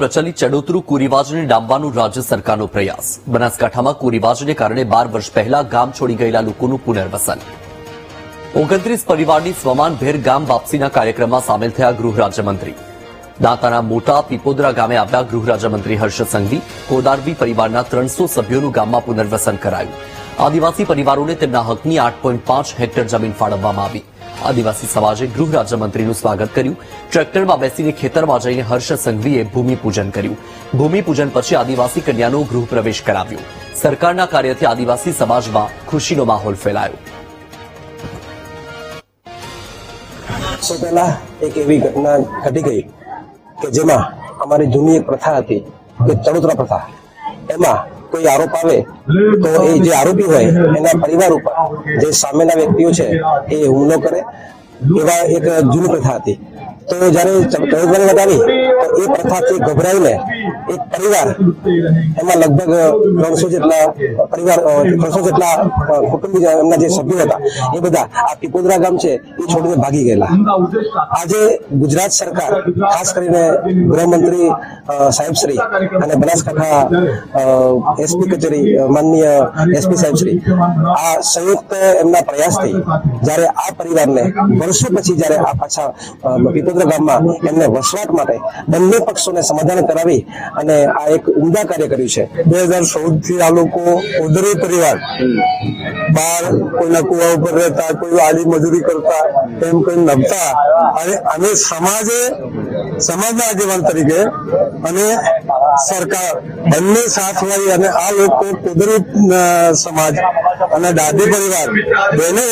પ્રચલિત ચડોતરું કુરિવાજને ડામવાનો રાજ્ય સરકારનો પ્રયાસ. બનાસકાંઠામાં કુરિવાજને કારણે બાર વર્ષ પહેલા ગામ છોડી ગયેલા લોકોનું પુનર્વસન. ઓગણત્રીસ પરિવારની સ્વમાનભેર ગામ વાપસીના કાર્યક્રમમાં સામેલ થયા ગૃહ રાજ્યમંત્રી દાંતાના મોટા પીપોદરા ગામે આવ્યા ગૃહ રાજ્યમંત્રી હર્ષ સંઘવી કોદારવી પરિવારના ત્રણસો સભ્યોનું ગામમાં પુનર્વસન કરાયું. આદિવાસી પરિવારોને તેમના હકની આઠ પોઈન્ટ પાંચ હેક્ટર જમીન ફાળવવામાં આવી. આદિવાસી સમાજે ગૃહ રાજ્યમંત્રીનું સ્વાગત કર્યું. ટ્રેક્ટરમાં બેસીને ખેતરમાં જઈને હર્ષ સંઘવીએ ભૂમિપૂજન કર્યું. ભૂમિપૂજન પછી આદિવાસી કન્યાનો ગૃહ પ્રવેશ કરાવ્યો. સરકારના કાર્યથી આદિવાસી સમાજમાં ખુશીનો માહોલ ફેલાયો. પહેલા એક એવી ઘટના ઘટી ગઈ કે જેમાં અમારી જૂની એક પ્રથા હતી કે ચડોતરા પ્રથા. એમાં કોઈ આરોપ આવે, તો એ જે આરોપી હોય, એના પરિવાર ઉપર જે સામેના વ્યક્તિઓ છે, એ હુમલો કરે. એવા એક જૂની પ્રથા હતી. તો જયારે વાત આવી તો એ પ્રથાથી ગભરાઈને એક પરિવાર, એમાં લગભગ ત્રણસો જેટલા પરિવાર ત્રણસો જેટલા કુટુંબી એમના જે સભ્યો હતા, એ બધા આ પીપોદરા ગામ છે, એ છોડીને ભાગી ગયેલા. આજે ગુજરાત સરકાર, ખાસ કરીને ગૃહમંત્રી સાહેબશ્રી અને બનાસકાંઠા એસપી કચેરી માનનીય એસપી સાહેબશ્રી, આ સંયુક્ત એમના પ્રયાસથી જ્યારે આ પરિવારને વર્ષો પછી જ્યારે આ પાછા પીપોદરા ગામમાં એમને વસવાટ માટે બંને પક્ષોને સમાધાન કરાવી અને આ એક ઉમદા કાર્ય કર્યું છે. બે હજાર ચૌદથી આ લોકો ઉદરી પરિવાર. બહાર કોઈના કુવા ઉપર રહેતા, કોઈ આડી મજૂરી કરતા, એમ કઈ નભતા. અને અમે સમાજે, સમાજના આગેવાન તરીકે અને સરકાર બંને સાથ મળી અને આ લોકો કુદરત સમાજ અને દાદી પરિવાર બેને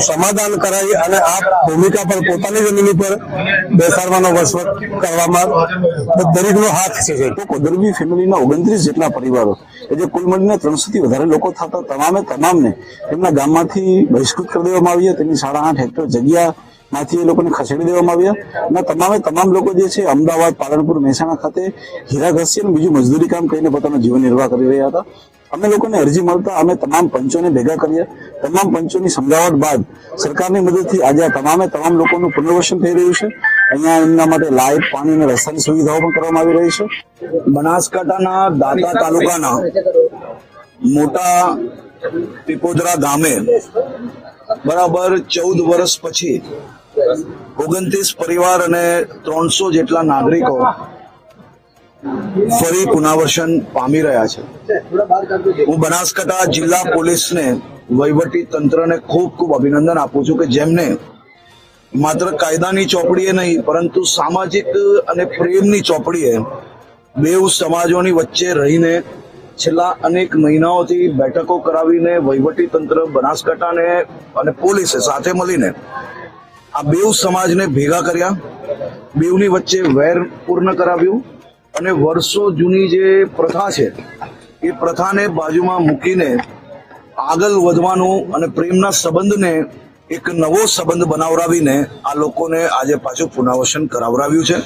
સમાધાન કરાવી અને આ ભૂમિકા પર પોતાની જમીન પર બેસાડવાનો વસવટ કરવામાં દરેકનો હાથ છે. તો કોદરબી ફેમિલીના ઓગણત્રીસ જેટલા પરિવારો કે જે કુલ મળીને ત્રણસો થી વધારે લોકો થતા તમામે, તમામને, તેમના ગામમાંથી બહિષ્કૃત કરી દેવામાં આવી તેમની સાડા આઠ હેક્ટર જગ્યા માંથી એ લોકોને ખસેડી દેવામાં આવ્યા. અને તમામે તમામ લોકો જે છે, અમદાવાદ, પાલનપુર, મહેસાણા ખાતે હીરા ઘસી અને બીજું મજદૂરી કામ કરીને પોતાનું જીવન નિર્વાહ કરી રહ્યા હતા. અમે લોકોને અરજી મળતા અમે તમામ પંચોને ભેગા કર્યા. તમામ પંચોની સમજાવટ બાદ સરકારની મદદથી આજે તમામે તમામ લોકોનું પુનર્વસન થઈ રહ્યું છે. અહીંયા એમના માટે લાઇટ પાણી અને રસ્તાની સુવિધાઓ પણ કરવામાં આવી રહી છે. બનાસકાંઠાના દાતા તાલુકાના મોટા પીપોદરા ગામે બરાબર ચૌદ વર્ષ પછી ઓગણત્રીસ પરિવાર અને ત્રણસો જેટલા નાગરિકો ફરી પુનર્વસન પામી રહ્યા છે. હું બનાસકાંઠા જિલ્લા પોલીસને વહીવટી તંત્રને ખૂબ ખૂબ અભિનંદન આપું છું કે જેમને માત્ર કાયદાની ચોપડીએ નહીં, પરંતુ સામાજિક અને પ્રેમની ચોપડીએ બેઉ સમાજોની વચ્ચે રહીને છેલ્લા અનેક મહિનાઓથી બેઠકો કરાવીને વહીવટી તંત્ર બનાસકાંઠાને અને પોલીસે સાથે મળીને આ બેઉ સમાજને ભેગા કર્યા. બેઉની વચ્ચે વેર પૂર્ણ કરાવ્યું અને વર્ષો જૂની જે પ્રથા છે, એ પ્રથાને બાજુમાં મૂકીને આગળ વધવાનું અને પ્રેમના સંબંધને એક નવો સંબંધ બનાવડાવીને આ લોકોને આજે પાછું પુનર્વસન કરાવડાવ્યું છે.